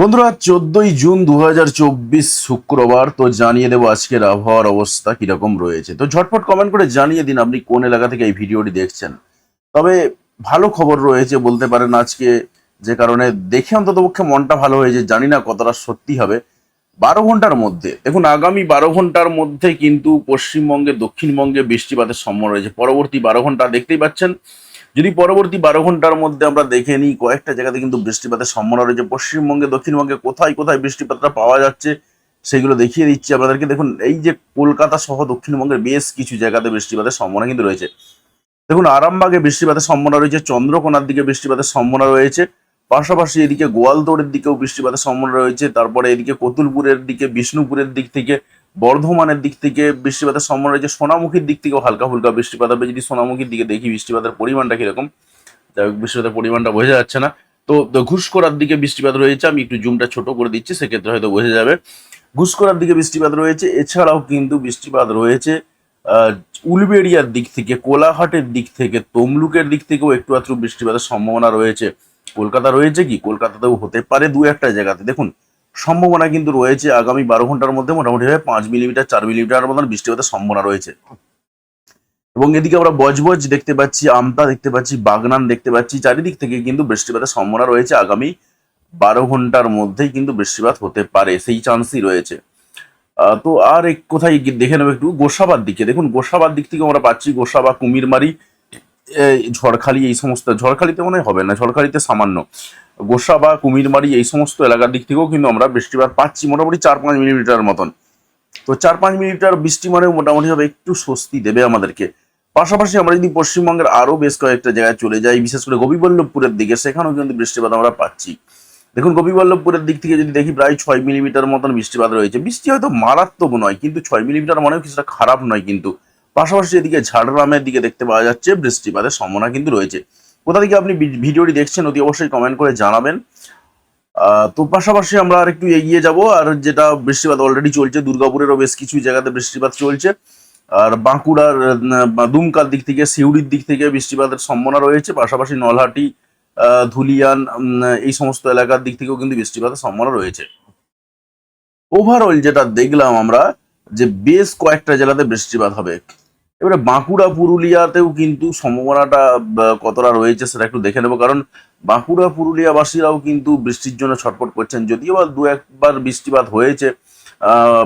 বন্ধুরা, চোদ্দই জুন দু হাজার চব্বিশ শুক্রবার, তো জানিয়ে দেবো আজকের আবহাওয়ার অবস্থা কীরকম রয়েছে। তো ঝটপট কমেন্ট করে জানিয়ে দিন আপনি কোন এলাকা থেকে এই ভিডিওটি দেখছেন। তবে ভালো খবর রয়েছে বলতে পারেন আজকে, যে কারণে দেখে অন্ততপক্ষে মনটা ভালো হয়েছে, জানি না কতটা সত্যি হবে। বারো ঘণ্টার মধ্যে, দেখুন আগামী বারো ঘণ্টার মধ্যে কিন্তু পশ্চিমবঙ্গে, দক্ষিণবঙ্গে বৃষ্টিপাতের সম্ভাবনা রয়েছে। পরবর্তী বারো ঘণ্টা দেখতেই পাচ্ছেন যদি পরবর্তী বারো ঘণ্টার মধ্যে আমরা দেখে নিই কয়েকটা জায়গাতে কিন্তু বৃষ্টিপাতের সম্ভাবনা রয়েছে। পশ্চিমবঙ্গে, দক্ষিণবঙ্গে কোথায় কোথায় বৃষ্টিপাতটা পাওয়া যাচ্ছে সেগুলো দেখিয়ে দিচ্ছি আপনাদেরকে। দেখুন, এই যে কলকাতা সহ দক্ষিণবঙ্গের বেশ কিছু জায়গাতে বৃষ্টিপাতের সম্ভাবনা কিন্তু রয়েছে। দেখুন, আরামবাগে বৃষ্টিপাতের সম্ভাবনা রয়েছে, চন্দ্রকোনার দিকে বৃষ্টিপাতের সম্ভাবনা রয়েছে, পাশাপাশি এদিকে গোয়ালতোড়ের দিকেও বৃষ্টিপাতের সম্ভাবনা রয়েছে, তারপরে এদিকে কতুলপুরের দিকে, বিষ্ণুপুরের দিক থেকে বর্ধমানের দিক থেকে বৃষ্টিপাতের সম্ভাবনা রয়েছে। সোনামুখীর দিক থেকেও হালকা ফুলকা বৃষ্টিপাত হবে। যদি সোনামুখীর দিকে দেখি বৃষ্টিপাতের পরিমাণটা কীরকম? যাই হোক, বৃষ্টিপাতের পরিমাণটা বোঝা যাচ্ছে না। তো ঘুষকরার দিকে বৃষ্টিপাত রয়েছে। আমি একটু জুমটা ছোট করে দিচ্ছি সেক্ষেত্রে হয়তো বোঝা যাবে। ঘুষকরার দিকে বৃষ্টিপাত রয়েছে। এছাড়াও কিন্তু বৃষ্টিপাত রয়েছে। উলবেড়িয়ার দিক থেকে কোলাঘাটের দিক থেকে তমলুকের দিক থেকেও একটু আধটু বৃষ্টিপাতের সম্ভাবনা রয়েছে। কলকাতা রয়েছে কি? কলকাতাতেও হতে পারে দু একটা জায়গাতে। দেখুন সম্ভাবনা কিন্তু রয়েছে আগামী বারো ঘণ্টার মধ্যে, মোটামুটি ভাবে পাঁচ মিলিমিটার, চার মিলিমিটার মতন বৃষ্টিপাতের সম্ভাবনা রয়েছে। এবং এদিকে আমরা বজবজ দেখতে পাচ্ছি, আমতা দেখতে পাচ্ছি, বাগনান দেখতে পাচ্ছি, চারিদিক থেকে কিন্তু বৃষ্টিপাতের সম্ভাবনা রয়েছে আগামী বারো ঘণ্টার মধ্যেই কিন্তু বৃষ্টিপাত হতে পারে, সেই চান্সই রয়েছে। তো আর এক কোথায় দেখে নেব একটু, গোসাবার দিকে। দেখুন, গোসাবার দিক থেকে আমরা পাচ্ছি গোসাবা কুমিরমারি। ঝড়খালি এই সমস্ত, ঝড়খালিতে মনে হবে না, ঝড়খালিতে সামান্য। গোসা বা কুমিরমারি এই সমস্ত এলাকার দিক থেকেও কিন্তু আমরা বৃষ্টিপাত পাচ্ছি মোটামুটি চার পাঁচ মিলিমিটার মতন। তো চার পাঁচ মিলিমিটার বৃষ্টি মানে মোটামুটি ভাবে একটু স্বস্তি দেবে আমাদেরকে। পাশাপাশি আমরা যদি পশ্চিমবঙ্গের আরও বেশ কয়েকটা জায়গায় চলে যাই, বিশেষ করে গোপীবল্লভপুরের দিকে, সেখানেও কিন্তু বৃষ্টিপাত আমরা পাচ্ছি। দেখুন, গোপীবল্লভপুরের দিক থেকে যদি দেখি প্রায় ছয় মিলিমিটার মতন বৃষ্টিপাত রয়েছে। বৃষ্টি হয়তো মারাত্মক নয়, কিন্তু ছয় মিলিমিটার মনেও কিছুটা খারাপ নয় কিন্তু। পাশাপাশি এদিকে ঝাড়গ্রামের দিকে দেখতে পাওয়া যাচ্ছে বৃষ্টিপাতের সম্ভাবনা কিন্তু রয়েছে। কোথা থেকে আপনি ভিডিওটি দেখছেন অতি অবশ্যই কমেন্ট করে জানাবেন। তো পাশাপাশি আমরা আর একটু এগিয়ে যাব, আর যেটা বৃষ্টিপাত অলরেডি চলছে, দুর্গাপুরেরও বেশ কিছু জায়গাতে বৃষ্টিপাত চলছে। আর বাঁকুড়ার দুমকার দিক থেকে, সিউড়ির দিক থেকে বৃষ্টিপাতের সম্ভাবনা রয়েছে। পাশাপাশি নলহাটি ধুলিয়ান এই সমস্ত এলাকার দিক থেকেও কিন্তু বৃষ্টিপাতের সম্ভাবনা রয়েছে। ওভারঅল যেটা দেখলাম আমরা, যে বেশ কয়েকটা জেলাতে বৃষ্টিপাত হবে। এবারে বাঁকুড়া, পুরুলিয়াতেও কিন্তু সম্ভাবনাটা কতটা রয়েছে সেটা একটু দেখে নেব। কারণ বাঁকুড়া, পুরুলিয়াবাসীরাও কিন্তু বৃষ্টির জন্য ছটফট করছেন। যদিও বা দু একবার বৃষ্টিপাত হয়েছে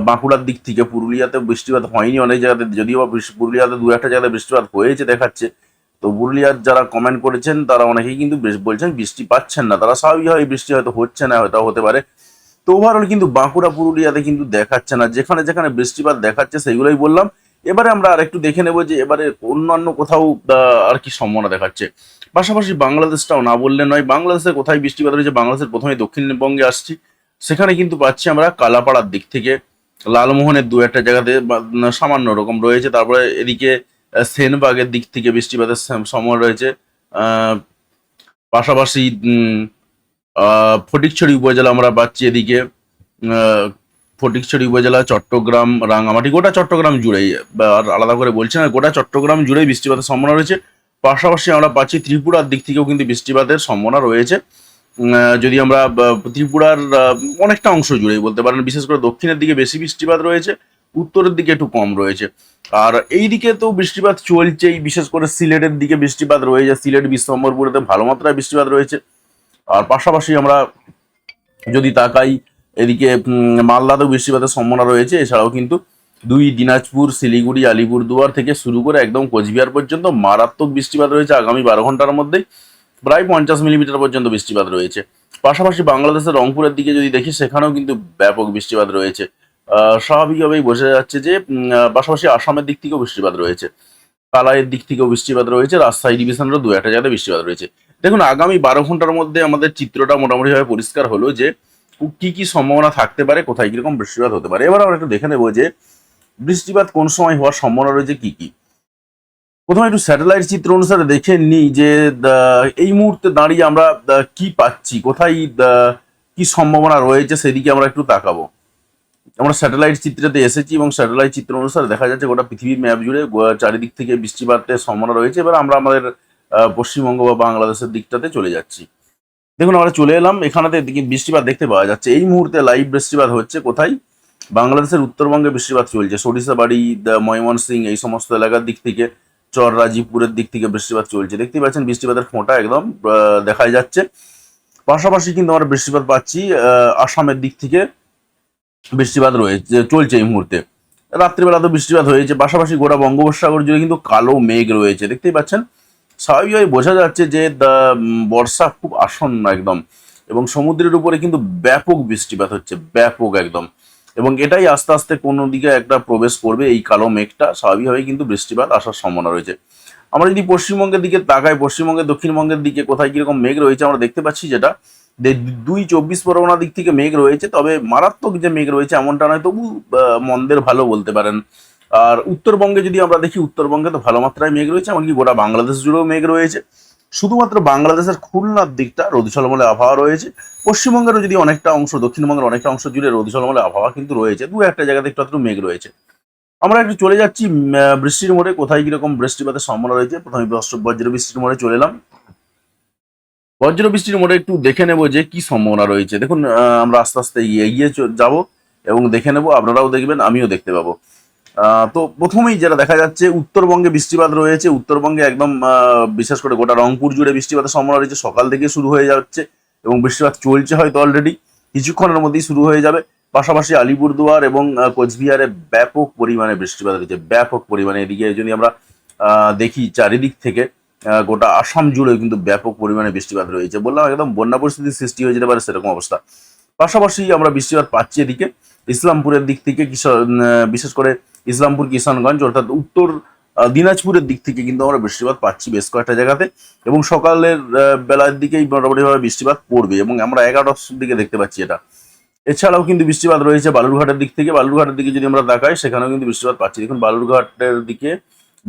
বাঁকুড়ার দিক থেকে। পুরুলিয়াতে বৃষ্টিপাত হয়নি অনেক জায়গাতে। যদিও বা পুরুলিয়াতে দু একটা জায়গাতে বৃষ্টিপাত হয়েছে দেখাচ্ছে। তো পুরুলিয়ার যারা কমেন্ট করেছেন, তারা অনেকেই কিন্তু বেশ- বলছেন বৃষ্টি পাচ্ছেন না। তারা স্বাভাবিকভাবে বৃষ্টি হয়তো হচ্ছে না, হয়তো হতে পারে। তো ওভারঅল কিন্তু বাঁকুড়া, পুরুলিয়াতে কিন্তু দেখাচ্ছে না। যেখানে যেখানে বৃষ্টিপাত দেখাচ্ছে সেগুলোই বললাম। এবারে আমরা আর একটু দেখে নেব যে এবারে অন্যান্য কোথাও আর কি সম্ভাবনা দেখাচ্ছে। পাশাপাশি বাংলাদেশটাও না বললে নয় বাংলাদেশের কোথায় বৃষ্টিপাত রয়েছে বাংলাদেশের প্রথমে দক্ষিণবঙ্গে আসছি। সেখানে কিন্তু পাচ্ছি আমরা কালাপাড়ার দিক থেকে। লালমোহনের দু একটা জায়গাতে সামান্য রকম রয়েছে। তারপরে এদিকে সেনবাগের দিক থেকে বৃষ্টিপাতের সময় রয়েছে। পাশাপাশি ফটিকছড়ি উপজেলা আমরা পাচ্ছি এদিকে। ফটিকছড়ি উপজেলা, চট্টগ্রাম রাঙামাটি গোটা চট্টগ্রাম জুড়েই। আর আলাদা করে বলছি না, গোটা চট্টগ্রাম জুড়েই বৃষ্টিপাতের সম্ভাবনা রয়েছে। পাশাপাশি আমরা পাচ্ছি ত্রিপুরার দিক থেকেও কিন্তু বৃষ্টিপাতের সম্ভাবনা রয়েছে। যদি আমরা ত্রিপুরার অনেকটা অংশ জুড়েই বলতে পারেন, বিশেষ করে দক্ষিণের দিকে বেশি বৃষ্টিপাত রয়েছে, উত্তরের দিকে একটু কম রয়েছে। আর এই দিকে তো বৃষ্টিপাত চলছেই, বিশেষ করে সিলেটের দিকে বৃষ্টিপাত রয়েছে, সিলেট, বিশ্বম্বরপুরেতে ভালো মাত্রায় বৃষ্টিপাত রয়েছে। আর পাশাপাশি আমরা যদি তাকাই এদিকে মালদাতেও বৃষ্টিপাতের সম্ভাবনা রয়েছে। এছাড়াও কিন্তু দুই দিনাজপুর, শিলিগুড়ি, আলিপুরদুয়ার থেকে শুরু করে একদম কোচবিহার পর্যন্ত মারাত্মক বৃষ্টিপাত রয়েছে আগামী বারো ঘণ্টার মধ্যেই। প্রায় পঞ্চাশ মিলিমিটার পর্যন্ত বৃষ্টিপাত রয়েছে। পাশাপাশি বাংলাদেশের রংপুরের দিকে যদি দেখি, সেখানেও কিন্তু ব্যাপক বৃষ্টিপাত রয়েছে। স্বাভাবিকভাবেই বোঝা যাচ্ছে যে পাশাপাশি আসামের দিক থেকেও বৃষ্টিপাত রয়েছে। কালাইয়ের দিক থেকেও বৃষ্টিপাত রয়েছে। রাজশাহী ডিভিশনেরও দু একটা জায়গায় বৃষ্টিপাত রয়েছে। দেখুন, আগামী বারো ঘণ্টার মধ্যে আমাদের চিত্রটা মোটামুটিভাবে পরিষ্কার হলো যে কি কি সম্ভাবনা থাকতে পারে, কোথায় কীরকম বৃষ্টিপাত হতে পারে? এবার আমরা একটু দেখে নেব যে বৃষ্টিপাত কোন সময় হওয়ার সম্ভাবনা রয়েছে কি কি? প্রথমে একটু স্যাটেলাইট চিত্র অনুসারে দেখে নিই যে এই মুহূর্তে দাঁড়িয়ে আমরা কি পাচ্ছি, কোথায় কি সম্ভাবনা রয়েছে সেদিকে আমরা একটু তাকাবো। আমরা স্যাটেলাইট চিত্রেতে এসেছি এবং স্যাটেলাইট চিত্র অনুসারে দেখা যাচ্ছে গোটা পৃথিবীর ম্যাপ জুড়ে চারিদিক থেকে বৃষ্টিপাতের সম্ভাবনা রয়েছে। এবার আমরা আমাদের পশ্চিমবঙ্গ বা বাংলাদেশের দিকটাতে চলে যাচ্ছি। দেখুন, আমরা চলে এলাম। এখানেতে দেখি বৃষ্টিপাত দেখতে পাওয়া যাচ্ছে। এই মুহূর্তে লাইভ বৃষ্টিপাত হচ্ছে কোথায়? বাংলাদেশের উত্তরবঙ্গে বৃষ্টিপাত চলছে। সরিষাবাড়ি ময়মনসিং এই সমস্ত এলাকার দিক থেকে, চর রাজীবপুরের দিক থেকে বৃষ্টিপাত চলছে। দেখতে পাচ্ছেন, বৃষ্টিপাতের ফোঁটা একদম দেখা যাচ্ছে। পাশাপাশি কিন্তু আমরা বৃষ্টিপাত পাচ্ছি আসামের দিক থেকে বৃষ্টিপাত রয়েছে, চলছে এই মুহূর্তে। রাত্রিবেলা তো বৃষ্টিপাত হয়েছে। পাশাপাশি গোটা বঙ্গোপসাগর জুড়ে কিন্তু কালো মেঘ রয়েছে। দেখতেই পাচ্ছেন স্বাভাবিকভাবে বোঝা যাচ্ছে যে বর্ষা খুব আসন্ন একদম। এবং সমুদ্রের উপরে কিন্তু ব্যাপক বৃষ্টিপাত হচ্ছে, ব্যাপক একদম। এবং এটাই আস্তে আস্তে কোনো দিকে একটা প্রবেশ করবে এই কালো মেঘটা, স্বাভাবিকভাবেই কিন্তু বৃষ্টিপাত আসার সম্ভাবনা রয়েছে। আমরা যদি পশ্চিমবঙ্গের দিকে তাকাই, পশ্চিমবঙ্গের, দক্ষিণবঙ্গের দিকে কোথায় কীরকম মেঘ রয়েছে আমরা দেখতে পাচ্ছি যেটা দুই চব্বিশ পরগনা দিক থেকে মেঘ রয়েছে, তবে মারাত্মক যে মেঘ রয়েছে এমনটা নয়, তবু মন্দের ভালো বলতে পারেন। আর উত্তরবঙ্গে যদি আমরা দেখি, উত্তরবঙ্গে তো ভালো মাত্রায় মেঘ রয়েছে, এমনকি গোটা বাংলাদেশ জুড়েও মেঘ রয়েছে। শুধুমাত্র বাংলাদেশের খুলনার দিকটা রোদ আবহাওয়া রয়েছে। পশ্চিমবঙ্গেরও যদি অনেকটা অংশ, দক্ষিণবঙ্গের অনেকটা অংশ জুড়ে রোদ আবহাওয়া কিন্তু রয়েছে। দু একটা জায়গাতে একটু আধটু মেঘ রয়েছে। আমরা একটু চলে যাচ্ছি বৃষ্টির মোড়ে। কোথায় কীরকম বৃষ্টিপাতের সম্ভাবনা রয়েছে? প্রথমে বজ্র বৃষ্টির মোড়ে চলে এলাম। বজ্র বৃষ্টির মোড়ে একটু দেখে নেব যে কি সম্ভাবনা রয়েছে। দেখুন আমরা আস্তে আস্তে এগিয়ে যাব এবং দেখে নেব। আপনারাও দেখবেন, আমিও দেখতে পাবো। তো প্রথমেই যেটা দেখা যাচ্ছে, উত্তরবঙ্গে বৃষ্টিপাত রয়েছে। উত্তরবঙ্গে একদম বিশেষ করে গোটা রংপুর জুড়ে বৃষ্টিপাতের সম্ভাবনা রয়েছে। সকাল থেকে শুরু হয়ে যাচ্ছে এবং বৃষ্টিপাত চলছে হয়তো অলরেডি কিছুক্ষণের মধ্যেই শুরু হয়ে যাবে। পাশাপাশি আলিপুরদুয়ার এবং কোচবিহারে ব্যাপক পরিমাণে বৃষ্টিপাত রয়েছে। ব্যাপক পরিমাণে এদিকে যদি আমরা দেখি চারিদিক থেকে গোটা আসাম জুড়ে কিন্তু ব্যাপক পরিমাণে বৃষ্টিপাত রয়েছে। বললাম একদম বন্যা পরিস্থিতির সৃষ্টি হয়ে যেতে পারে সেরকম অবস্থা। পাশাপাশি আমরা বৃষ্টিপাত পাচ্ছি এদিকে। ইসলামপুরের দিক থেকে বিশেষ করে ইসলামপুর কিষানগঞ্জ অর্থাৎ উত্তর দিনাজপুরের দিক থেকে কিন্তু আমরা বৃষ্টিপাত পাচ্ছি বেশ কয়েকটা জায়গাতে। এবং সকালের বেলার দিকেই মোটামুটিভাবে বৃষ্টিপাত পড়বে এবং আমরা এগারোটার দিকে দেখতে পাচ্ছি এটা। এছাড়াও কিন্তু বৃষ্টিপাত রয়েছে বালুরঘাটের দিক থেকে। বালুরঘাটের দিকে যদি আমরা তাকাই, সেখানেও কিন্তু বৃষ্টিপাত পাচ্ছি। দেখুন, বালুরঘাটের দিকে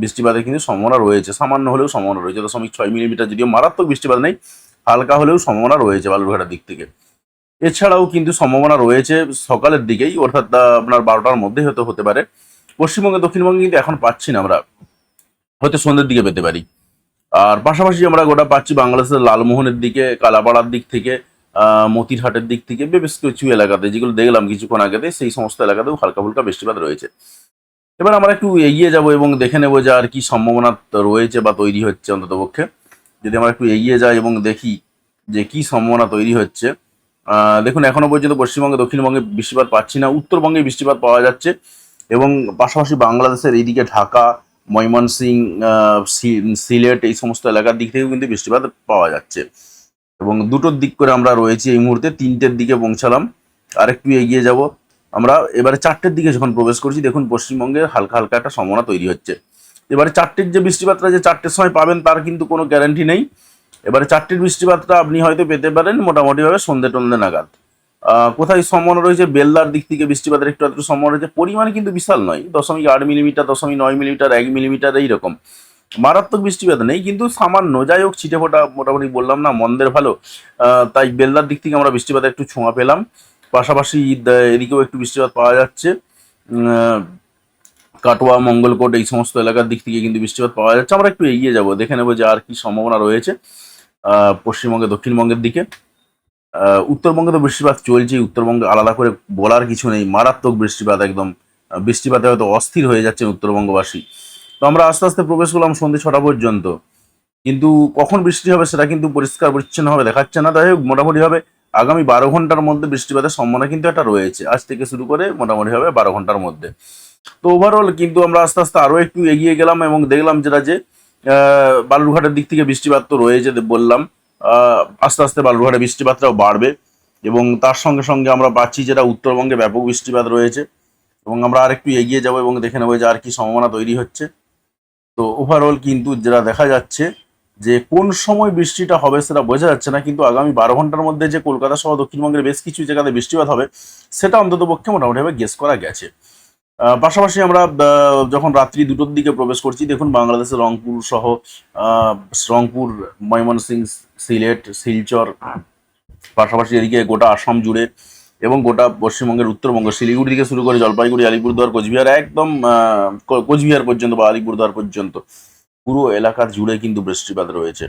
বৃষ্টিপাতের কিন্তু সম্ভাবনা রয়েছে। সামান্য হলেও সম্ভাবনা রয়েছে। দশমিক ছয় মিলিমিটার, যদিও মারাত্মক বৃষ্টিপাত নেই, হালকা হলেও সম্ভাবনা রয়েছে বালুরঘাটের দিক থেকে। এছাড়াও কিন্তু সম্ভাবনা রয়েছে সকালের দিকেই, অর্থাৎ আপনার বারোটার মধ্যে হয়তো হতে পারে। পশ্চিমবঙ্গে, দক্ষিণবঙ্গে কিন্তু এখন পাচ্ছি না আমরা। হয়তো সন্ধ্যের দিকে পেতে পারি। আর পাশাপাশি আমরা গোটা পাচ্ছি বাংলাদেশের লালমোহনের দিকে, কালাপাড়ার দিক থেকে মতিরহাটের দিক থেকে বেশ কিছু এলাকাতে, যেগুলো দেখলাম কিছুক্ষণ আগেতে, সেই সমস্ত এলাকাতেও হালকা ফুলকা বৃষ্টিপাত রয়েছে। এবার আমরা একটু এগিয়ে যাব এবং দেখে নেব যে আর কি সম্ভাবনা রয়েছে বা তৈরি হচ্ছে অন্ততপক্ষে। যদি আমরা একটু এগিয়ে যাই এবং দেখি যে কি সম্ভাবনা তৈরি হচ্ছে দেখুন, এখনও পর্যন্ত পশ্চিমবঙ্গে, দক্ষিণবঙ্গে বৃষ্টিপাত পাচ্ছি না। উত্তরবঙ্গে বৃষ্টিপাত পাওয়া যাচ্ছে এবং পাশাপাশি বাংলাদেশের এইদিকে ঢাকা, ময়মনসিং সিলেট এই সমস্ত এলাকার দিক থেকেও কিন্তু বৃষ্টিপাত পাওয়া যাচ্ছে। এবং দুটোর দিক করে আমরা রয়েছি এই মুহূর্তে, তিনটের দিকে পৌঁছালাম। আর একটু এগিয়ে যাব। আমরা এবারে চারটের দিকে যখন প্রবেশ করছি, দেখুন, পশ্চিমবঙ্গে হালকা হালকা একটা সম্ভাবনা তৈরি হচ্ছে। এবারে চারটের যে বৃষ্টিপাতটা যে চারটের সময় পাবেন, তার কিন্তু কোনো গ্যারান্টি নেই। এবারে চারটির বৃষ্টিপাতটা আপনি হয়তো পেতে পারেন মোটামুটিভাবে সন্ধে টন্ধে নাগাদ। কোথায় সম্ভাবনা রয়েছে? বেলদার দিক থেকে বৃষ্টিপাতের একটু একটু সম্ভাবনা রয়েছে। পরিমাণ কিন্তু বিশাল নয়। দশমিক আট মিলিমিটার, দশমিক নয় মিলিমিটার, এক মিলিমিটার এইরকম। মারাত্মক বৃষ্টিপাত নেই, কিন্তু সামান্য। যাই হোক, ছিটে ফোটা মোটামুটি বললাম না, মন্দের ভালো। তাই বেলদার দিক থেকে আমরা বৃষ্টিপাতে একটু ছোঁয়া পেলাম। পাশাপাশি এদিকেও একটু বৃষ্টিপাত পাওয়া যাচ্ছে। কাটোয়া, মঙ্গলকোট এই সমস্ত এলাকার দিক থেকে কিন্তু বৃষ্টিপাত পাওয়া যাচ্ছে। আমরা একটু এগিয়ে যাব, দেখে নেব যে আর কি সম্ভাবনা রয়েছে। পশ্চিমবঙ্গে, দক্ষিণবঙ্গের দিকে। উত্তরবঙ্গে তো বৃষ্টিপাত চলছেই, উত্তরবঙ্গে আলাদা করে বলার কিছু নেই। মারাত্মক বৃষ্টিপাত একদম বৃষ্টিপাতে হয়তো অস্থির হয়ে যাচ্ছে উত্তরবঙ্গবাসী। তো আমরা আস্তে আস্তে প্রবেশ করলাম সন্ধ্যে ছটা পর্যন্ত। কিন্তু কখন বৃষ্টি হবে সেটা কিন্তু পরিষ্কার পরিচ্ছন্নভাবে দেখাচ্ছে না। তাই মোটামুটিভাবে আগামী বারো ঘণ্টার মধ্যে বৃষ্টিপাতের সম্ভাবনা কিন্তু একটা রয়েছে। আজ থেকে শুরু করে মোটামুটি হবে বারো ঘণ্টার মধ্যে। তো ওভারঅল কিন্তু আমরা আস্তে আস্তে আরও একটু এগিয়ে গেলাম এবং দেখলাম যেটা যে বালুরঘাটের দিক থেকে বৃষ্টিপাত তো রয়েছে বললাম। আস্তে আস্তে বালুরঘাটে বৃষ্টিপাতটাও বাড়বে এবং তার সঙ্গে সঙ্গে আমরা পাচ্ছি যেটা উত্তরবঙ্গে ব্যাপক বৃষ্টিপাত রয়েছে এবং আমরা আর একটু এগিয়ে যাব এবং দেখে নেব যে আর কি সম্ভাবনা তৈরি হচ্ছে। তো ওভারঅল কিন্তু যেটা দেখা যাচ্ছে যে কোন সময় বৃষ্টিটা হবে সেটা বোঝা যাচ্ছে না, কিন্তু আগামী বারো ঘণ্টার মধ্যে যে কলকাতা সহ দক্ষিণবঙ্গের বেশ কিছু জায়গাতে বৃষ্টিপাত হবে, সেটা অন্তত পক্ষে মোটামুটিভাবে গেস করা গেছে। পাশাপাশি আমরা যখন রাত্রি দুটোর দিকে প্রবেশ করছি, দেখুন বাংলাদেশের রংপুর সহ রংপুর, ময়মনসিং, সিলেট, শিলচর, পাশাপাশি এদিকে গোটা আসাম জুড়ে এবং গোটা পশ্চিমবঙ্গের উত্তরবঙ্গ, শিলিগুড়ি থেকে শুরু করে জলপাইগুড়ি, আলিপুরদুয়ার, কোচবিহার, একদম কোচবিহার পর্যন্ত বা আলিপুরদুয়ার পর্যন্ত পুরো এলাকার জুড়ে কিন্তু বৃষ্টিপাত রয়েছে।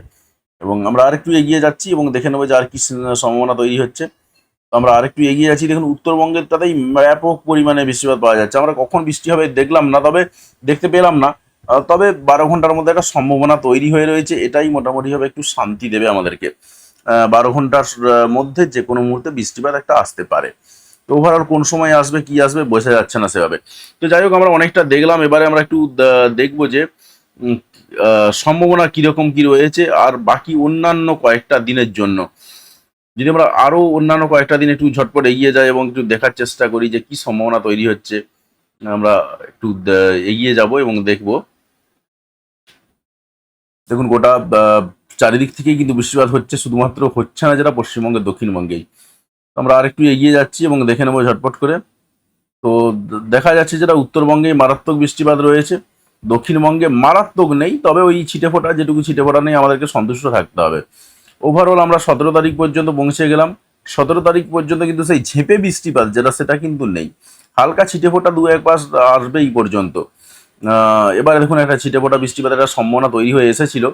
এবং আমরা আরেকটু এগিয়ে যাচ্ছি এবং দেখে নেব যে আর কি সম্ভাবনা তৈরি হচ্ছে। আমরা আরেকটু এগিয়ে যাচ্ছি দেখুন, উত্তরবঙ্গের তাতেই ব্যাপক পরিমাণে বৃষ্টিপাত পাওয়া যাচ্ছে। আমরা কখন বৃষ্টি হবে দেখলাম না, তবে দেখতে পেলাম না। তবে বারো ঘণ্টার মধ্যে একটা সম্ভাবনা তৈরি হয়ে রয়েছে। এটাই মোটামুটিভাবে একটু শান্তি দেবে আমাদেরকে। বারো ঘণ্টার মধ্যে যে কোনো মুহূর্তে বৃষ্টিপাত একটা আসতে পারে। তো ওভারঅল কোন সময় আসবে, কি আসবে বোঝা যাচ্ছে না সেভাবে। তো যাই হোক, আমরা অনেকটা দেখলাম। এবারে আমরা একটু দেখব যে সম্ভাবনা কীরকম কি রয়েছে আর বাকি অন্যান্য কয়েকটা দিনের জন্য। যদি আমরা আরও অন্যান্য কয়েকটা দিন একটু ঝটপট এগিয়ে যাই এবং একটু দেখার চেষ্টা করি যে কি সম্ভাবনা তৈরি হচ্ছে, আমরা একটু এগিয়ে যাব এবং দেখব। দেখুন, গোটা চারিদিক থেকেই কিন্তু বৃষ্টিপাত হচ্ছে, শুধুমাত্র হচ্ছে না যেটা পশ্চিমবঙ্গের দক্ষিণবঙ্গেই। আমরা আরেকটু এগিয়ে যাচ্ছি এবং দেখে নেব ঝটপট করে। তো দেখা যাচ্ছে যেটা উত্তরবঙ্গে মারাত্মক বৃষ্টিপাত রয়েছে, দক্ষিণবঙ্গে মারাত্মক নেই, তবে ওই ছিটে ফোটা যেটুকু ছিটে ফোটা নেই, আমাদেরকে সন্তুষ্ট থাকতে হবে। ওভারঅল আমরা সতেরো তারিখ পর্যন্ত পৌঁছে গেলাম। সতেরো তারিখ পর্যন্ত কিন্তু সেই ঝেঁপে বৃষ্টিপাত যেটা সেটা কিন্তু নেই। হালকা ছিটে ফোটা দু এক মাস আসবে এই পর্যন্ত এবার দেখুন একটা ছিটে ফোটা বৃষ্টিপাতের একটা সম্ভাবনা তৈরি হয়ে এসেছিল,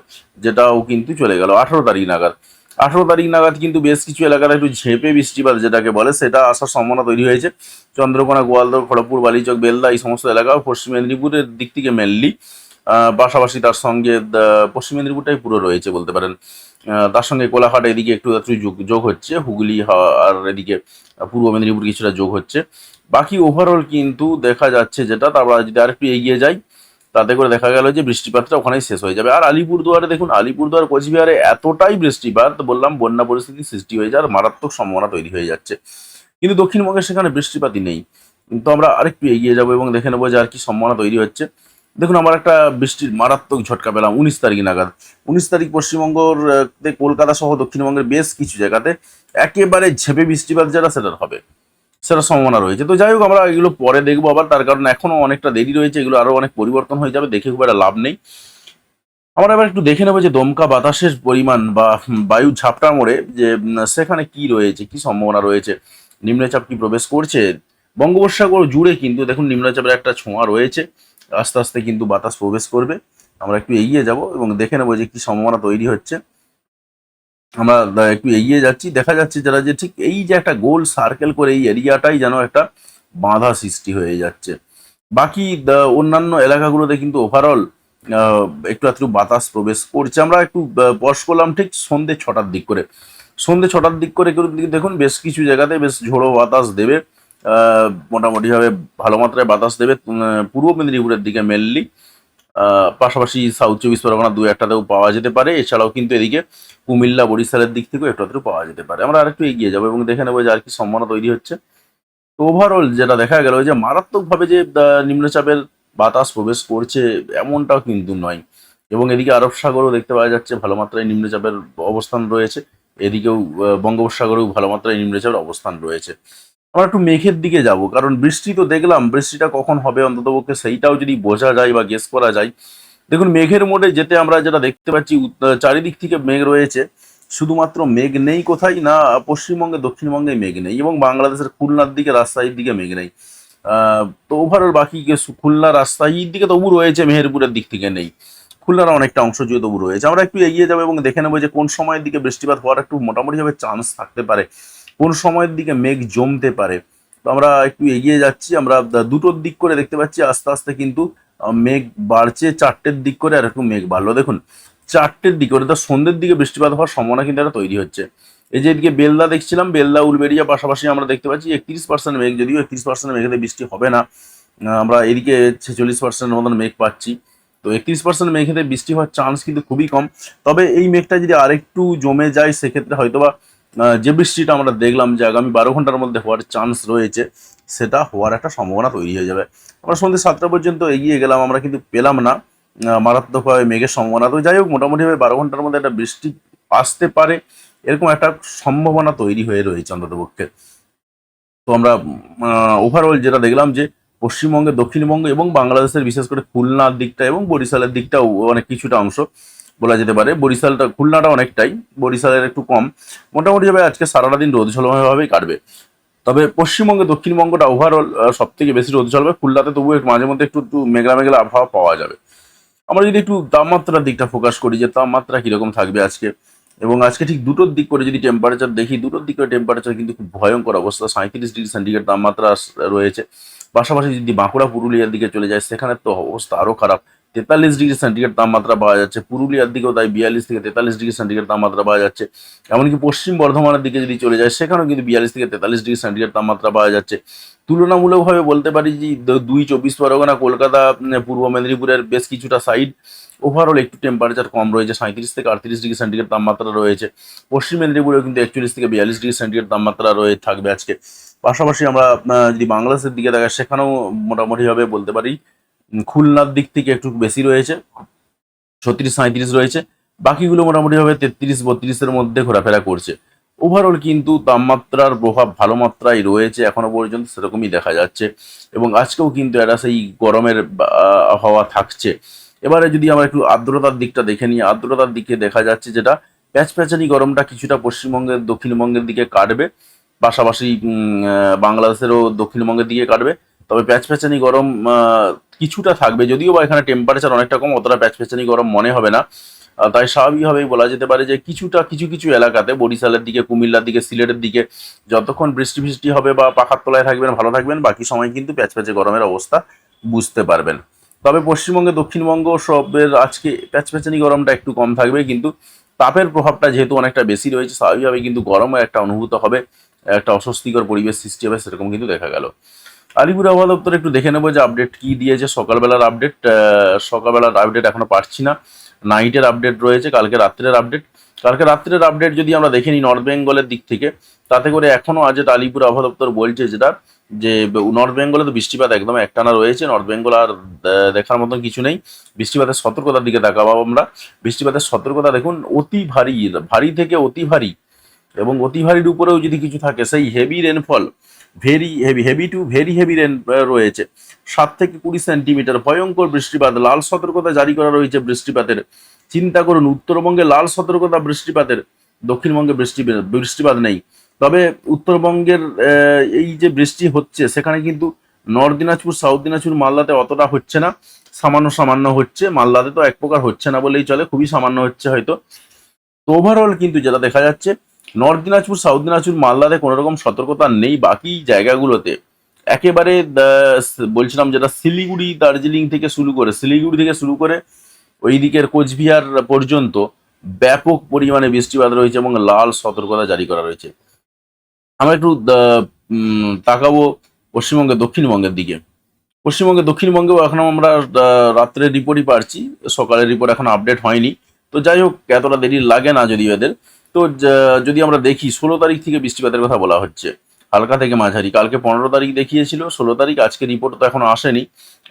যেটাও কিন্তু চলে গেল। আঠারো তারিখ নাগাদ। আঠেরো তারিখ নাগাদ কিন্তু বেশ কিছু এলাকার একটু ঝেঁপে বৃষ্টিপাত যেটাকে বলে, সেটা আসার সম্ভাবনা তৈরি হয়েছে। চন্দ্রকোনা গোয়ালদর খড়গপুর, বালিচক, বেলদা, এই সমস্ত এলাকা পশ্চিম মেদিনীপুরের দিক থেকে মেনলি পাশাপাশি তার সঙ্গে পশ্চিম মেদিনীপুরটাই পুরো রয়েছে বলতে পারেন। তার সঙ্গে কোলাঘাট এদিকে একটু একটু যোগ যোগ হচ্ছে, হুগলি আর এদিকে পূর্ব মেদিনীপুর কিছুটা যোগ হচ্ছে। বাকি ওভারঅল কিন্তু দেখা যাচ্ছে যেটা তারপর যদি আরেকটু এগিয়ে যাই, তাতে করে দেখা গেল যে বৃষ্টিপাতটা ওখানেই শেষ হয়ে যাবে। আর আলিপুরদুয়ারে দেখুন, আলিপুরদুয়ার, কোচবিহারে এতটাই বৃষ্টিপাত, বললাম বন্যা পরিস্থিতি সৃষ্টি হয়ে যায় আর মারাত্মক সম্ভাবনা তৈরি হয়ে যাচ্ছে। কিন্তু দক্ষিণবঙ্গে সেখানে বৃষ্টিপাতই নেই। তো আমরা আরেকটু এগিয়ে যাব এবং দেখে নেব যে আর কি সম্ভাবনা তৈরি হচ্ছে। দেখুন, আমার একটা বৃষ্টির মারাত্মক ঝটকা পেলাম উনিশ তারিখ নাগাদ। উনিশ তারিখ পশ্চিমবঙ্গর কলকাতা সহ দক্ষিণবঙ্গের বেশ কিছু জায়গাতে একেবারে ঝেপে বৃষ্টিপাত যেটা সেটার হবে। সেটা সম্ভাবনা রয়েছে। তো যাই হোক, আমরা এগুলো পরে দেখব আবার, তার কারণ এখনও অনেকটা দেরি রয়েছে, এগুলো আরও অনেক পরিবর্তন হয়ে যাবে, দেখে খুব একটা লাভ নেই। আমরা এবার একটু দেখে নেব যে দমকা বাতাসের পরিমাণ বা বায়ু ঝাপটা মোড়ে যে সেখানে কি রয়েছে, কি সম্ভাবনা রয়েছে, নিম্নচাপ কি প্রবেশ করছে? বঙ্গোপসাগর জুড়ে কিন্তু, দেখুন, নিম্নচাপের একটা ছোঁয়া রয়েছে। আস্তে আস্তে কিন্তু বাতাস প্রবেশ করবে। আমরা একটু এগিয়ে যাব এবং দেখে নেব যে কি সম্ভাবনা তৈরি হচ্ছে। আমরা একটু এগিয়ে যাচ্ছি। দেখা যাচ্ছে যারা যে ঠিক এই যে একটা গোল সার্কেল করে এই এরিয়াটাই যেন একটা বাধা সৃষ্টি হয়ে যাচ্ছে। বাকি অন্যান্য এলাকাগুলোতে কিন্তু ওভারঅল একটু একটু বাতাস প্রবেশ করছে। আমরা একটু পশ করলাম ঠিক সন্ধ্যে ছটার দিক করে। সন্ধ্যে ছটার দিক করে দেখুন, বেশ কিছু জায়গাতে বেশ ঝোড়ো বাতাস দেবে। মোটামুটিভাবে ভালো মাত্রায় বাতাস দেবে পূর্ব মেদিনীপুরের দিকে মেনলি পাশাপাশি সাউথ চব্বিশ পরগনা দু একটাতেও পাওয়া যেতে পারে। এছাড়াও কিন্তু এদিকে কুমিল্লা, বরিশালের দিক থেকেও একটু একটু পাওয়া যেতে পারে। আমরা আরেকটু এগিয়ে যাব এবং দেখে নেব যে আর কি সম্ভাবনা তৈরি হচ্ছে। তো ওভারঅল যেটা দেখা গেল যে মারাত্মকভাবে যে নিম্নচাপের বাতাস প্রবেশ করছে এমনটাও কিন্তু নয়। এবং এদিকে আরব সাগরও দেখতে পাওয়া যাচ্ছে ভালো মাত্রায় নিম্নচাপের অবস্থান রয়েছে। এদিকেও বঙ্গোপসাগরেও ভালো মাত্রায় নিম্নচাপের অবস্থান রয়েছে। আমরা একটু মেঘের দিকে যাব, কারণ বৃষ্টি তো দেখলাম, বৃষ্টিটা কখন হবে অন্ততপক্ষে সেইটাও যদি বোঝা যায় বা গেস করা যায়। দেখুন, মেঘের মোড়ে যেতে আমরা যেটা দেখতে পাচ্ছি চারিদিক থেকে মেঘ রয়েছে। শুধুমাত্র মেঘ নেই কোথায়? না, পশ্চিমবঙ্গে, দক্ষিণবঙ্গে মেঘ নেই এবং বাংলাদেশের খুলনার দিকে, রাজশাহীর দিকে মেঘ নেই। তো ওভারঅল বাকি খুলনা, রাজশাহীর দিকে তবু রয়েছে, মেহেরপুরের দিক থেকে নেই। খুলনার অনেকটা অংশ জুড়ে তবু রয়েছে। আমরা একটু এগিয়ে যাব এবং দেখে নেব যে কোন সময়ের দিকে বৃষ্টিপাত হওয়ার একটু মোটামুটিভাবে চান্স থাকতে পারে। কোন সময়ের দিকে মেঘ জমতে পারে? তো আমরা একটু এগিয়ে যাচ্ছি, আমরা দুটোর দিক করে দেখতে পাচ্ছি, আস্তে আস্তে কিন্তু মেঘ বাড়ছে চারটের দিক করে আর একটু মেঘ বাড়লো। দেখুন, চারটের দিকে ওটা সন্ধ্যের দিকে বৃষ্টিপাত হওয়ার সম্ভাবনা কিন্তু একটা তৈরি হচ্ছে। এই যে এদিকে বেলদা দেখছিলাম, বেলদা, উলবেরিয়া পাশাপাশি আমরা দেখতে পাচ্ছি একত্রিশ পার্সেন্ট মেঘ, যদিও একত্রিশ পার্সেন্ট মেঘেতে বৃষ্টি হবে না। আমরা এদিকে ছেচল্লিশ পার্সেন্টের মতন মেঘ পাচ্ছি। তো একত্রিশ পার্সেন্ট মেঘেতে বৃষ্টি হওয়ার চান্স কিন্তু খুবই কম। তবে এই মেঘটা যদি আরেকটু জমে যায়, সেক্ষেত্রে হয়তোবা যে বৃষ্টিটা আমরা দেখলাম যে আগামী বারো ঘণ্টার মধ্যে হওয়ার চান্স রয়েছে, সেটা হওয়ার একটা সম্ভাবনা তৈরি হয়ে যাবে। আমরা সন্ধ্যে সাতটা পর্যন্ত এগিয়ে গেলাম, আমরা কিন্তু পেলাম না। মারাত্মকভাবে মেঘের সম্ভাবনা। তো যাই হোক, মোটামুটিভাবে বারো ঘণ্টার মধ্যে একটা বৃষ্টি আসতে পারে, এরকম একটা সম্ভাবনা তৈরি হয়ে রয়েছে অন্ততপক্ষে। তো আমরা ওভারঅল যেটা দেখলাম যে পশ্চিমবঙ্গে, দক্ষিণবঙ্গ এবং বাংলাদেশের বিশেষ করে খুলনার দিকটা এবং বরিশালের দিকটাও অনেক কিছুটা অংশ। বলা যেতে পারে। বরিশালটা, খুলনাটা অনেকটাই, বরিশালের একটু কম। মোটামুটিভাবে আজকে সারাটা দিন রোদ ঝলময়ভাবেই কাটবে। তবে পশ্চিমবঙ্গে, দক্ষিণবঙ্গটা ওভারঅল সব থেকে বেশি রোদ চলবে খুলনাতে তবু একটু মাঝে মধ্যে একটু একটু মেঘলা মেঘলা আবহাওয়া পাওয়া যাবে। আমরা যদি একটু তাপমাত্রার দিকটা ফোকাস করি, যে তাপমাত্রা কীরকম থাকবে আজকে, এবং আজকে ঠিক দুটোর দিক করে যদি টেম্পারেচার দেখি, দুটোর দিক করে টেম্পারেচার কিন্তু খুব ভয়ঙ্কর অবস্থা। সাঁত্রিশ ডিগ্রি সেন্টিগ্রেড তাপমাত্রা রয়েছে। পাশাপাশি যদি বাঁকুড়া, পুরুলিয়ার দিকে চলে যায় সেখানে তো অবস্থা আরও খারাপ। তেতাল্লিশ ডিগ্রি সেন্টিগ্রেড তাপমাত্রা পাওয়া যাচ্ছে। পুরুলিয়ার দিকেও তাই বিয়াল্লিশ থেকে তেতাল্লিশ ডিগ্রি সেন্টিগ্রেড তাপমাত্রা পাওয়া যাচ্ছে। এমনকি পশ্চিম বর্ধমানের দিকে যদি চলে যায়, সেখানেও কিন্তু বিয়াল্লিশ থেকে তেতাল্লিশ ডিগ্রি সেন্টিগ্রেড তাপমাত্রা পাওয়া যাচ্ছে। তুলনামূলকভাবে বলতে পারি যে দুই চব্বিশ পরগনা, কলকাতা পূর্ব মেদিনীপুরের বেশ কিছুটা সাইড ওভারঅল একটু টেম্পারেচার কম রয়েছে। সাঁত্রিশ থেকে আটত্রিশ ডিগ্রি সেন্টিগ্রেড তাপমাত্রা রয়েছে। পশ্চিম মেদিনীপুরেও কিন্তু একচল্লিশ থেকে বিয়াল্লিশ ডিগ্রি সেন্টিগ্রেড তাপমাত্রা রয়ে থাকবে আজকে। পাশাপাশি আমরা যদি বাংলাদেশের দিকে দেখা সেখানেও মোটামুটিভাবে বলতে পারি খুলনার দিক থেকে একটু বেশি রয়েছে ছত্রিশ সাঁত্রিশ রয়েছে বাকিগুলো মোটামুটিভাবে তেত্রিশ বত্রিশের মধ্যে ঘোরাফেরা করছে। ওভারঅল কিন্তু তাপমাত্রার প্রভাব ভালো মাত্রায় রয়েছে এখনও পর্যন্ত সেরকমই দেখা যাচ্ছে। এবং আজকেও কিন্তু একটা সেই গরমের হাওয়া থাকছে। এবারে যদি আমরা একটু আর্দ্রতার দিকটা দেখে নিই আর্দ্রতার দিকে দেখা যাচ্ছে যেটা প্যাচপ্যাচানি গরমটা কিছুটা পশ্চিমবঙ্গের দক্ষিণবঙ্গের দিকে কাটবে। পাশাপাশি বাংলাদেশেরও দক্ষিণবঙ্গের দিকে কাটবে। তবে প্যাচপ্যাচানি গরম আহ, কিছুটা থাকবে, যদিও বা এখানে টেম্পারেচার অনেকটা কম, অতটা প্যাচপ্যাচানি গরম মনে হবে না। তাই স্বাভাবিকভাবেই বলা যেতে পারে যে কিছুটা, কিছু কিছু এলাকাতে, বরিশালের দিকে, কুমিল্লার দিকে, সিলেটের দিকে, যতক্ষণ বৃষ্টি বৃষ্টি হবে বা পাখার তলায় থাকবেন, ভালো থাকবেন, বাকি সময় কিন্তু প্যাচপ্যাচে গরমের অবস্থা বুঝতে পারবেন। তবে পশ্চিমবঙ্গে দক্ষিণবঙ্গ সবের আজকে প্যাচপ্যাচানি গরমটা একটু কম থাকবে কিন্তু তাপের প্রভাবটা যেহেতু অনেকটা বেশি রয়েছে স্বাভাবিকভাবে কিন্তু গরমও একটা অনুভূত হবে, একটা অস্বস্তিকর পরিবেশ সৃষ্টি হবে, সেরকম কিন্তু দেখা গেল। আলিপুর আবহাওয়া দপ্তর একটু দেখে নেব যে আপডেট কি দিয়েছে। সকালবেলার আপডেট সকালবেলার আপডেট এখনও পাচ্ছি না। নাইটের আপডেট রয়েছে, কালকে রাত্রের আপডেট কালকে রাত্রের আপডেট যদি আমরা দেখে নিই নর্থ বেঙ্গলের দিক থেকে, তাতে করে এখনও আজ আলিপুর আবহাওয়া দপ্তর বলছে যেটা, যে নর্থ বেঙ্গলে তো বৃষ্টিপাত একদম একটানা রয়েছে। নর্থ বেঙ্গল আর দেখার মতন কিছু নেই। বৃষ্টিপাতের সতর্কতার দিকে তাকাবো আমরা। বৃষ্টিপাতের সতর্কতা দেখুন, অতি ভারী ভারী থেকে অতি ভারী এবং অতি ভারীর উপরেও যদি কিছু থাকে, সেই heavy rainfall very heavy heavy to very heavy rain রয়েছে। সাত থেকে কুড়ি সেন্টিমিটার ভয়ঙ্কর বৃষ্টিপাত, লাল সতর্কতা জারি করা রয়েছে বৃষ্টিপাতের। চিন্তা করুন, উত্তরবঙ্গে লাল সতর্কতা বৃষ্টিপাতের, দক্ষিণবঙ্গে বৃষ্টি, বৃষ্টিপাত নেই। তবে উত্তরবঙ্গের এই যে বৃষ্টি হচ্ছে, সেখানে কিন্তু নর্থ দিনাজপুর, সাউথ দিনাজপুর মালদাতে অতটা হচ্ছে না। সামান্য সামান্য হচ্ছে, মালদাতে তো এক প্রকার হচ্ছে না বলেই চলে, খুবই সামান্য হচ্ছে হয়তো। তো ওভারঅল কিন্তু যেটা দেখা যাচ্ছে নর্থ দিনাজপুর, সাউথ দিনাজপুর, মালদাতে কোনো রকম সতর্কতা নেই। বাকি জায়গাগুলোতে একেবারে বলছিলাম যেটা শিলিগুড়ি, দার্জিলিং থেকে শুরু করে, শিলিগুড়ি থেকে শুরু করে ওই দিকের কোচবিহার পর্যন্ত ব্যাপক পরিমাণে বৃষ্টিপাত রয়েছে এবং লাল সতর্কতা জারি করা রয়েছে। আমরা একটু তাকাবো পশ্চিমবঙ্গের দক্ষিণবঙ্গের দিকে। পশ্চিমবঙ্গের দক্ষিণবঙ্গেও এখনও আমরা রাত্রের রিপোর্টই পারছি। সকালের রিপোর্ট এখন আপডেট হয়নি। তো যাই হোক, এতটা দেরি লাগে না যদি এদের। তো যদি আমরা দেখি, ষোলো তারিখ থেকে বৃষ্টিপাতের কথা বলা হচ্ছে। হালকা থেকে মাঝারি। কালকে পনেরো তারিখ দেখিয়েছিল, ষোলো তারিখ, আজকে রিপোর্ট তো এখনও আসেনি।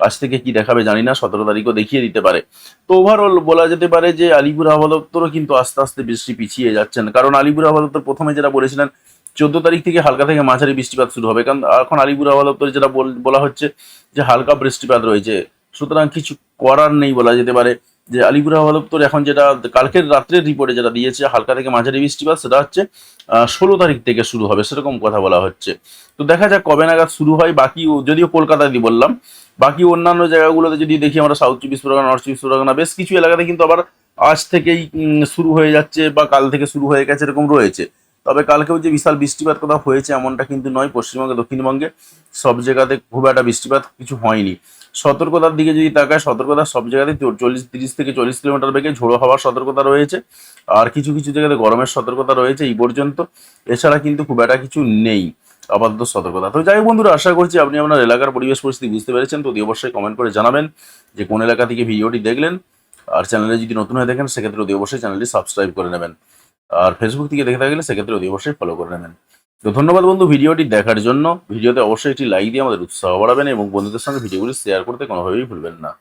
আজ থেকে কি দেখাবে জানি না, সতেরো তারিখও দেখিয়ে দিতে পারে। তো ওভারঅল বলা যেতে পারে যে, আলিপুর আবহাওয়া কিন্তু আস্তে আস্তে বৃষ্টি পিছিয়ে যাচ্ছেন। কারণ আলিপুর আবহাওয়া প্রথমে যেটা বলেছিলেন, চোদ্দ তারিখ থেকে হালকা থেকে মাঝারি বৃষ্টিপাত শুরু হবে। কারণ এখন আলিপুর আবহাওয়া যেটা বলা হচ্ছে যে, হালকা বৃষ্টিপাত রয়েছে। সুতরাং কিছু করার নেই বলা যেতে পারে। যে আলিপুর আবহাওয়া দপ্তর এখন যেটা কালকের রাত্রের রিপোর্টে যেটা দিয়েছে, হালকা থেকে মাঝারি বৃষ্টিপাত, সেটা হচ্ছে ষোলো তারিখ থেকে শুরু হবে, সেরকম কথা বলা হচ্ছে। তো দেখা যাক কবে নাগাদ শুরু হয়। বাকি যদিও কলকাতায় দিয়ে বললাম, বাকি অন্যান্য জায়গাগুলোতে যদি দেখি আমরা সাউথ চব্বিশ পরগনা নর্থ চব্বিশ পরগনা, বেশ কিছু এলাকাতে কিন্তু আবার আজ থেকেই শুরু হয়ে যাচ্ছে বা কাল থেকে শুরু হয়ে গেছে, এরকম রয়েছে। তবে কালকেও যে বিশাল বৃষ্টিপাত কথা হয়েছে, এমনটা কিন্তু নয়। পশ্চিমবঙ্গে, দক্ষিণবঙ্গে সব জায়গাতে খুব একটা বৃষ্টিপাত কিছু হয়নি। সতর্কতার দিকে যদি তাকায়, সতর্কতা সব জায়গাতে চল্লিশ, তিরিশ থেকে চল্লিশ কিলোমিটার বেগে ঝোড়ো হওয়ার সতর্কতা রয়েছে। আর কিছু কিছু জায়গাতে গরমের সতর্কতা রয়েছে এই পর্যন্ত। এছাড়া কিন্তু খুব একটা কিছু নেই আপাতত সতর্কতা। তো যাই বন্ধুরা, আশা করছি আপনি আপনার এলাকার পরিবেশ পরিস্থিতি বুঝতে পেরেছেন। তো অবশ্যই কমেন্ট করে জানাবেন যে কোন এলাকা থেকে ভিডিওটি দেখলেন। আর চ্যানেলে যদি নতুন হয়ে দেখেন সেক্ষেত্রে অতি অবশ্যই চ্যানেলটি সাবস্ক্রাইব করে নেবেন। আর ফেসবুক থেকে দেখে থাকলে সেক্ষেত্রে অতি অবশ্যই ফলো করে নেবেন। তো ধন্যবাদ বন্ধু ভিডিওটি দেখার জন্য। ভিডিওতে অবশ্যই একটি লাইক দিয়ে আমাদের উৎসাহ বাড়াবেন এবং বন্ধুদের সঙ্গে ভিডিওগুলি শেয়ার করতে কোনোভাবেই ভুলবেন না।